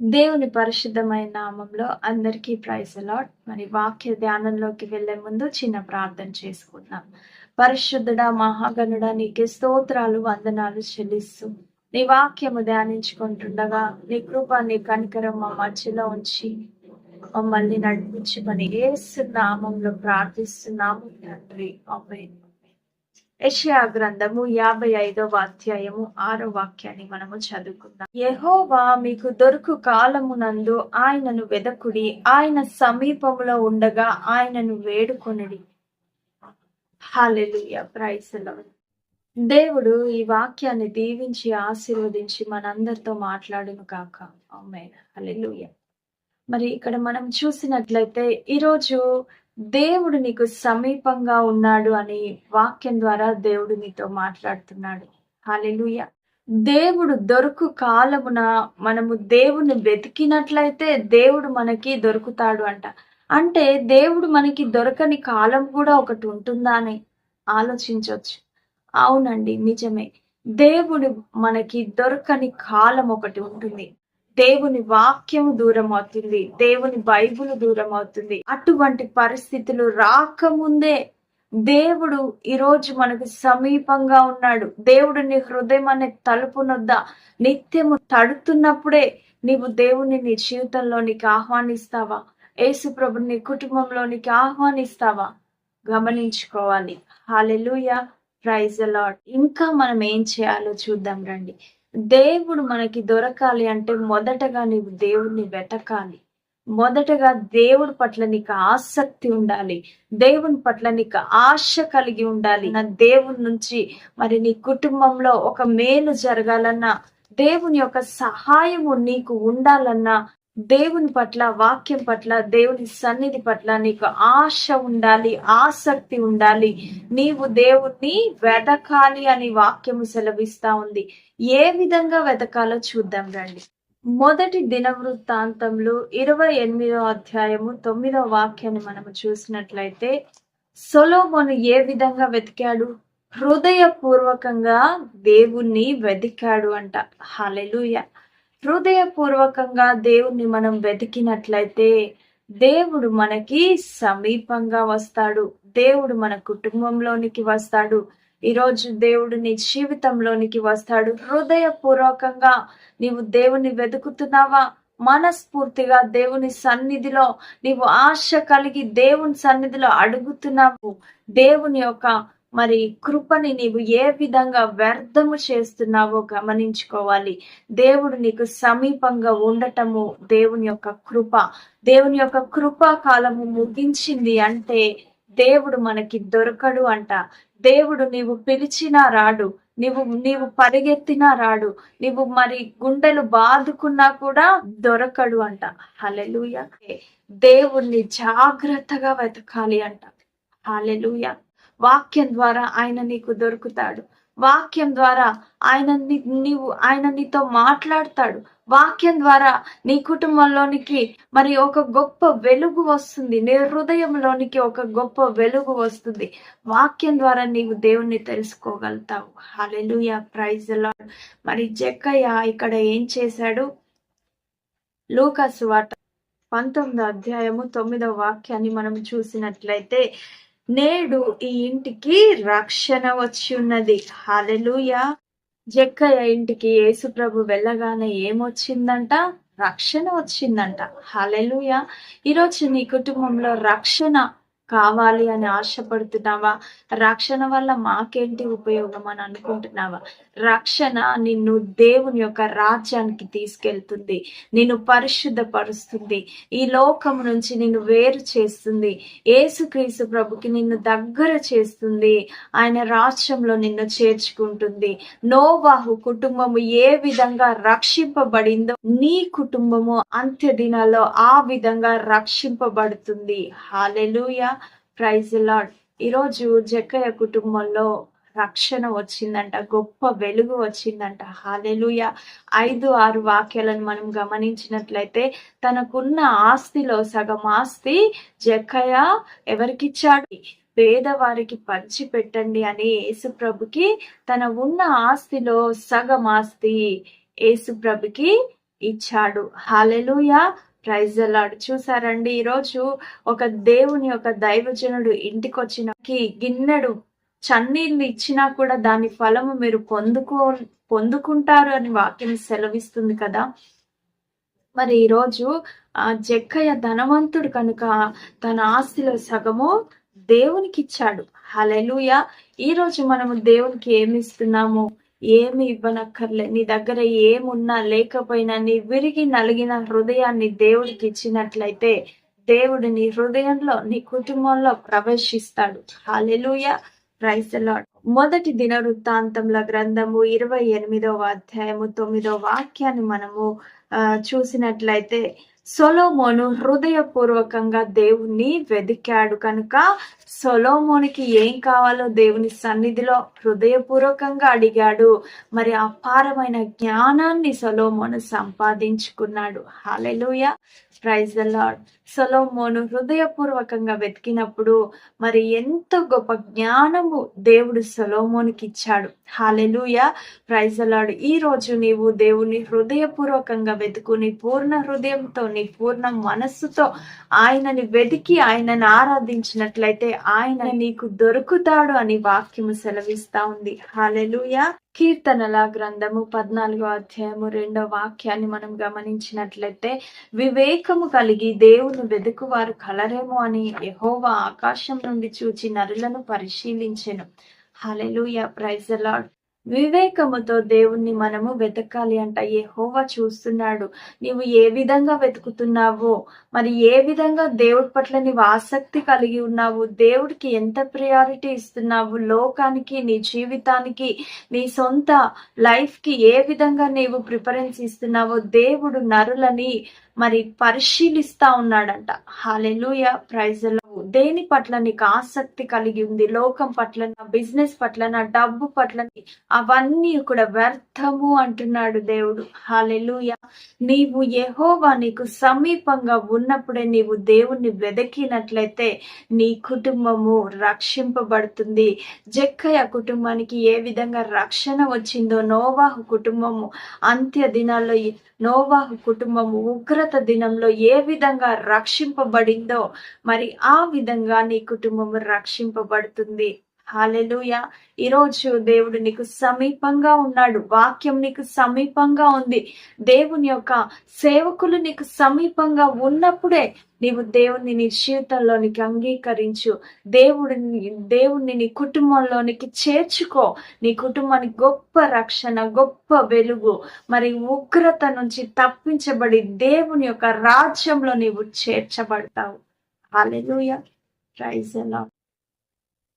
దేవుని పరిశుద్ధమైన నామంలో అందరికీ ప్రైజ్ అలాట్ మరి వాక్య ధ్యానంలోకి వెళ్ళే ముందు చిన్న ప్రార్థన చేసుకుందాం. పరిశుద్ధుడా మహాగణుడా నీకే స్తోత్రాలు వందనాలు చెల్లిస్తూ నీ వాక్యము ధ్యానించుకుంటుండగా నీ కృప నీ కనికరం మా మధ్యలో ఉంచి మమ్మల్ని నడిపించమని ఏసు నామంలో ప్రార్థిస్తున్నాము తండ్రి. ఆమేన్. యెషయా గ్రంథము యాభై ఐదవ అధ్యాయము ఆరో వాక్యాన్ని మనము చదువుకుందాం. యహోవా మీకు దొరుకు కాలమునందు ఆయనను వెదకుడి ఆయన సమీపంలో ఉండగా ఆయనను వేడుకొనుడి. హాలెలుయ ప్రైజ్ దేవుడు ఈ వాక్యాన్ని దీవించి ఆశీర్వదించి మనందరితో మాట్లాడును కాక ఆమేన్. హలెలుయ మరి ఇక్కడ మనం చూసినట్లయితే ఈరోజు దేవుడు నీకు సమీపంగా ఉన్నాడు అని వాక్యం ద్వారా దేవుడు నీతో మాట్లాడుతున్నాడు. హాలెలుయ దేవుడు దొరుకు కాలమున మనము దేవుని వెతికినట్లయితే దేవుడు మనకి దొరుకుతాడు అంట. అంటే దేవుడు మనకి దొరకని కాలం కూడా ఒకటి ఉంటుందా అని ఆలోచించవచ్చు అవునండి నిజమే. దేవుడు మనకి దొరకని కాలం ఒకటి ఉంటుంది. దేవుని వాక్యం దూరం అవుతుంది దేవుని బైబుల్ దూరం అవుతుంది అటువంటి పరిస్థితులు రాకముందే దేవుడు ఈరోజు మనకు సమీపంగా ఉన్నాడు. దేవుడు నీ హృదయం అనే తలుపు నొద్ద నిత్యము తడుతున్నప్పుడే నీవు దేవుని నీ జీవితంలోనికి ఆహ్వానిస్తావా? యేసుప్రభు నీ కుటుంబంలోనికి ఆహ్వానిస్తావా? గమనించుకోవాలి. హాలెలుయ ప్రైజ్ అలాడ్ ఇంకా మనం ఏం చేయాలో చూద్దాం రండి. దేవుడు మనకి దొరకాలి అంటే మొదటగా నీవు దేవుడిని వెతకాలి. మొదటగా దేవుడి పట్ల నీకు ఆసక్తి ఉండాలి. దేవుని పట్ల నీకు ఆశ కలిగి ఉండాలి. నా దేవుని నుంచి మరి నీ కుటుంబంలో ఒక మేలు జరగాలన్నా దేవుని యొక్క సహాయము నీకు ఉండాలన్నా దేవుని పట్ల వాక్యం పట్ల దేవుని సన్నిధి పట్ల నీకు ఆశ ఉండాలి ఆసక్తి ఉండాలి. నీవు దేవుణ్ణి వెతకాలి అని వాక్యము సెలవిస్తా ఉంది. ఏ విధంగా వెతకాలో చూద్దాం రండి. మొదటి దిన వృత్తాంతంలో ఇరవై ఎనిమిదో అధ్యాయము తొమ్మిదో వాక్యాన్ని మనము చూసినట్లయితే సొలోమోను ఏ విధంగా వెతికాడు? హృదయపూర్వకంగా దేవుణ్ణి వెతికాడు అంట. హాలెలుయ హృదయపూర్వకంగా దేవుణ్ణి మనం వెతికినట్లయితే దేవుడు మనకి సమీపంగా వస్తాడు. దేవుడు మన కుటుంబంలోనికి వస్తాడు. ఈరోజు దేవుడు నీ జీవితంలోనికి వస్తాడు. హృదయపూర్వకంగా నీవు దేవుని వెతుకుతున్నావా? మనస్ఫూర్తిగా దేవుని సన్నిధిలో నీవు ఆశ కలిగి దేవుని సన్నిధిలో అడుగుతున్నావు. దేవుని యొక్క మరి కృపని నీవు ఏ విధంగా వ్యర్థము చేస్తున్నావో గమనించుకోవాలి. దేవుడు నీకు సమీపంగా ఉండటము దేవుని యొక్క కృప. దేవుని యొక్క కృపా కాలము ముగించింది అంటే దేవుడు మనకి దొరకడు అంట. దేవుడు నీవు పిలిచినా రాడు. నీవు నీవు పరిగెత్తినా రాడు. నీవు మరి గుండెలు బాదుకున్నా కూడా దొరకడు అంట. హలెలుయ దేవుణ్ణి జాగ్రత్తగా వెతకాలి అంట. హలెలుయ వాక్యం ద్వారా ఆయన నీకు దొరుకుతాడు. వాక్యం ద్వారా ఆయన నీవు ఆయన నీతో మాట్లాడతాడు. వాక్యం ద్వారా నీ కుటుంబంలోనికి మరి ఒక గొప్ప వెలుగు వస్తుంది. నీ హృదయంలోనికి ఒక గొప్ప వెలుగు వస్తుంది. వాక్యం ద్వారా నీవు దేవుణ్ణి తెలుసుకోగలుగుతావు. హలెలుయ ప్రైజ్ మరి జక్కయ్య ఇక్కడ ఏం చేశాడు? లూకాసు వార్త పంతొమ్మిదో అధ్యాయము తొమ్మిదో వాక్యాన్ని మనం చూసినట్లయితే నేడు ఈ ఇంటికి రక్షణ వచ్చి ఉన్నది హాలెలుయ జక్కయ్య ఇంటికి యేసుప్రభు వెళ్ళగానే ఏమొచ్చిందంట? రక్షణ వచ్చిందంట. హాలెలుయ ఈరోజు నీ కుటుంబంలో రక్షణ కావాలి అని ఆశపడుతున్నావా? రక్షణ వల్ల మాకేంటి ఉపయోగం అని అనుకుంటున్నావా? రక్షణ నిన్ను దేవుని యొక్క రాజ్యానికి తీసుకెళ్తుంది. నిన్ను పరిశుద్ధపరుస్తుంది. ఈ లోకం నుంచి నిన్ను వేరు చేస్తుంది. ఏసుక్రీసు ప్రభుకి నిన్ను దగ్గర చేస్తుంది. ఆయన రాజ్యంలో నిన్ను చేర్చుకుంటుంది. నోవాహు కుటుంబము ఏ విధంగా రక్షింపబడిందో నీ కుటుంబము అంత్య దినాల్లో ఆ విధంగా రక్షింపబడుతుంది. హాలెలుయా ప్రైజ్ లాడ్ ఈరోజు జక్కయ్య కుటుంబంలో రక్షణ వచ్చిందంట గొప్ప వెలుగు వచ్చిందంట. హాలెలుయ ఐదు ఆరు వాక్యాలను మనం గమనించినట్లయితే తనకున్న ఆస్తిలో సగం ఆస్తి జక్కయ్య ఎవరికిచ్చాడు? పేదవారికి పంచి పెట్టండి అని యేసుప్రభుకి తన ఉన్న ఆస్తిలో సగం ఆస్తి యేసుప్రభుకి ఇచ్చాడు. హాలెలుయా ప్రైజ్ అలాడ్ చూసారండి ఈరోజు ఒక దేవుని ఒక దైవజనుడు ఇంటికి వచ్చినకి గిన్నెడు చన్నీళ్ళు ఇచ్చినా కూడా దాని ఫలము మీరు పొందుకో పొందుకుంటారు అని వాక్యం సెలవిస్తుంది కదా. మరి ఈరోజు ఆ జక్కయ్య ధనవంతుడు కనుక తన ఆస్తిలో సగము దేవునికి ఇచ్చాడు హలెలుయ ఈ రోజు మనము దేవునికి ఏమి ఇస్తున్నాము? ఏమి ఇవ్వనక్కర్లే. నీ దగ్గర ఏమున్నా లేకపోయినా నీ విరిగి నలిగిన హృదయాన్ని దేవుడికి ఇచ్చినట్లయితే దేవుడు నీ హృదయంలో నీ కుటుంబంలో ప్రవేశిస్తాడు. హాలెలుయ ప్రైజ్ మొదటి దిన వృత్తాంతముల గ్రంథము ఇరవై ఎనిమిదవ అధ్యాయము తొమ్మిదో వాక్యాన్ని మనము చూసినట్లయితే సొలోమోను హృదయపూర్వకంగా దేవుణ్ణి వెదికాడు కనుక సొలోమోనికి ఏం కావాలో దేవుని సన్నిధిలో హృదయపూర్వకంగా అడిగాడు. మరి అపారమైన జ్ఞానాన్ని సొలోమోను సంపాదించుకున్నాడు. హాలెలుయ ప్రైజ్ లాడ్ సొలోమోను హృదయపూర్వకంగా వెతికినప్పుడు మరి ఎంత గొప్ప జ్ఞానము దేవుడు సొలోమోనికి ఇచ్చాడు. హాలెలుయ ప్రైజ్ లాడ్ ఈ రోజు నీవు దేవుని హృదయపూర్వకంగా వెతుకు నీ పూర్ణ హృదయంతో నీ పూర్ణ మనస్సుతో ఆయనని వెతికి ఆయనను ఆరాధించినట్లయితే ఆయన నీకు దొరుకుతాడు అని వాక్యము సెలవిస్తా ఉంది. హాలెలుయ కీర్తనల గ్రంథము పద్నాలుగో అధ్యాయము రెండో వాక్యాన్ని మనం గమనించినట్లయితే వివేకము కలిగి దేవుని వెదుకువారు కలరేమో అని యహోవా ఆకాశం నుండి చూచి నరులను పరిశీలించెను. హలెలుయ ప్రైజ్ లాడ్ వివేకముతో దేవుణ్ణి మనము వెతకాలి అంట. ఏ హోవా చూస్తున్నాడు. నీవు ఏ విధంగా వెతుకుతున్నావో మరి ఏ విధంగా దేవుడి పట్ల నీవు ఆసక్తి కలిగి ఉన్నావు దేవుడికి ఎంత ప్రియారిటీ ఇస్తున్నావు లోకానికి నీ జీవితానికి నీ సొంత లైఫ్కి ఏ విధంగా నీవు ప్రిఫరెన్స్ ఇస్తున్నావో దేవుడు నరులని మరి పరిశీలిస్తా ఉన్నాడంట. హాలెలుయ ప్రైజ్ దేని పట్ల నీకు ఆసక్తి కలిగి ఉంది? లోకం పట్ల నా బిజినెస్ పట్ల నా డబ్బు పట్ల అవన్నీ కూడా వ్యర్థము అంటున్నాడు దేవుడు. హాలెలుయ నీవు యహోవా నీకు సమీపంగా ఉన్నప్పుడే నీవు దేవుణ్ణి వెదకినట్లయితే నీ కుటుంబము రక్షింపబడుతుంది. జక్కయ్య కుటుంబానికి ఏ విధంగా రక్షణ వచ్చిందో నోవాహు కుటుంబము అంత్య దినాల్లో నోవాహు కుటుంబము ఉగ్రత దినంలో ఏ విధంగా రక్షింపబడిందో మరి ఆ విధంగా నీ కుటుంబం రక్షింపబడుతుంది. హాలెలుయ ఈరోజు దేవుడు నీకు సమీపంగా ఉన్నాడు. వాక్యం నీకు సమీపంగా ఉంది. దేవుని యొక్క సేవకులు నీకు సమీపంగా ఉన్నప్పుడే నీవు దేవుణ్ణి నీ జీవితంలోనికి అంగీకరించు. దేవుడిని దేవుణ్ణి నీ కుటుంబంలోనికి చేర్చుకో. నీ కుటుంబానికి గొప్ప రక్షణ గొప్ప వెలుగు మరి ఉగ్రత నుంచి తప్పించబడి దేవుని యొక్క రాజ్యంలో నీవు చేర్చబడతావు. హాలెలుయ ప్రైజ్ ఎలా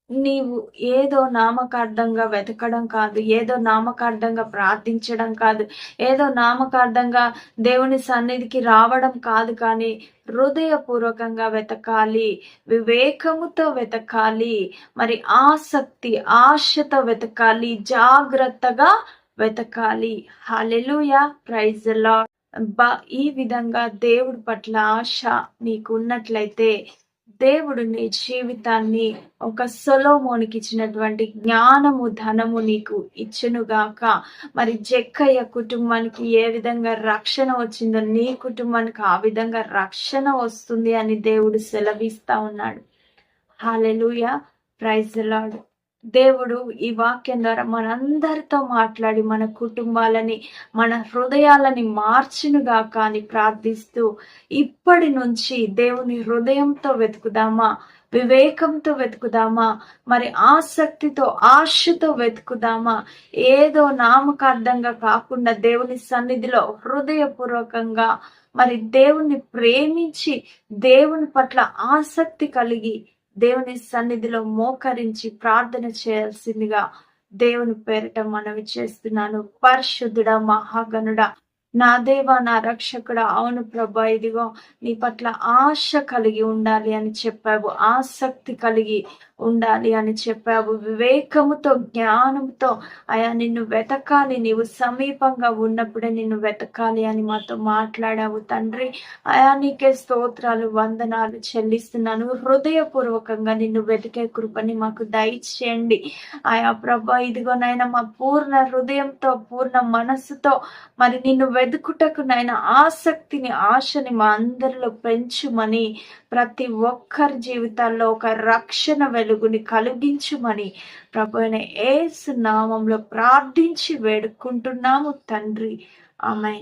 నీవు ఏదో నామకార్థంగా వెతకడం కాదు ఏదో నామకార్థంగా ప్రార్థించడం కాదు ఏదో నామకార్థంగా దేవుని సన్నిధికి రావడం కాదు కానీ హృదయపూర్వకంగా వెతకాలి వివేకముతో వెతకాలి మరి ఆసక్తి ఆశతో వెతకాలి జాగ్రత్తగా వెతకాలి. హాలెలుయా ప్రైజ్ ఈ విధంగా దేవుడి పట్ల ఆశ నీకున్నట్లయితే దేవుడు నీ జీవితాన్ని ఒక సొలోమోనికి ఇచ్చినటువంటి జ్ఞానము ధనము నీకు ఇచ్చునుగాక. మరి జక్కయ్య కుటుంబానికి ఏ విధంగా రక్షణ వచ్చిందో నీ కుటుంబానికి ఆ విధంగా రక్షణ వస్తుంది అని దేవుడు సెలవిస్తా ఉన్నాడు. హాలెలుయ ప్రైజ్ లాడ్ దేవుడు ఈ వాక్యం ద్వారా మనందరితో మాట్లాడి మన కుటుంబాలని మన హృదయాలని మార్చునుగా కానీ ప్రార్థిస్తూ ఇప్పటి నుంచి దేవుని హృదయంతో వెతుకుదామా? వివేకంతో వెతుకుదామా? మరి ఆసక్తితో ఆశతో వెతుకుదామా? ఏదో నామకార్థంగా కాకుండా దేవుని సన్నిధిలో హృదయపూర్వకంగా మరి దేవుణ్ణి ప్రేమించి దేవుని పట్ల ఆసక్తి కలిగి దేవుని సన్నిధిలో మోకరించి ప్రార్థన చేయాల్సిందిగా దేవుని పేరిట మనవి చేస్తున్నాను. పరిశుద్ధుడ మహాగనుడ నా దేవ నా రక్షకుడ అవును ప్రభా ఇదిగో నీ పట్ల ఆశ కలిగి ఉండాలి అని చెప్పావు ఆసక్తి కలిగి ఉండాలి అని చెప్పావు. వివేకముతో జ్ఞానంతో అయా నిన్ను వెతకాలి నీవు సమీపంగా ఉన్నప్పుడే నిన్ను వెతకాలి అని మాతో మాట్లాడావు. తండ్రి అయా నీకే స్తోత్రాలు వందనాలు చెల్లిస్తున్నాను. హృదయపూర్వకంగా నిన్ను వెతికే కృపని మాకు దయచేయండి. ఆయా ప్రభా ఇదిగోనైనా మా పూర్ణ హృదయంతో పూర్ణ మనస్సుతో మరి నిన్ను వెతుకుటకు నాయన ఆసక్తిని ఆశని మా అందరిలో పెంచుమని ప్రతి ఒక్కరి జీవితాల్లో ఒక రక్షణ వెలుగుని కలిగించుమని ప్రభు అయిన ఏసు నామంలో ప్రార్థించి వేడుకుంటున్నాము తండ్రి. ఆమె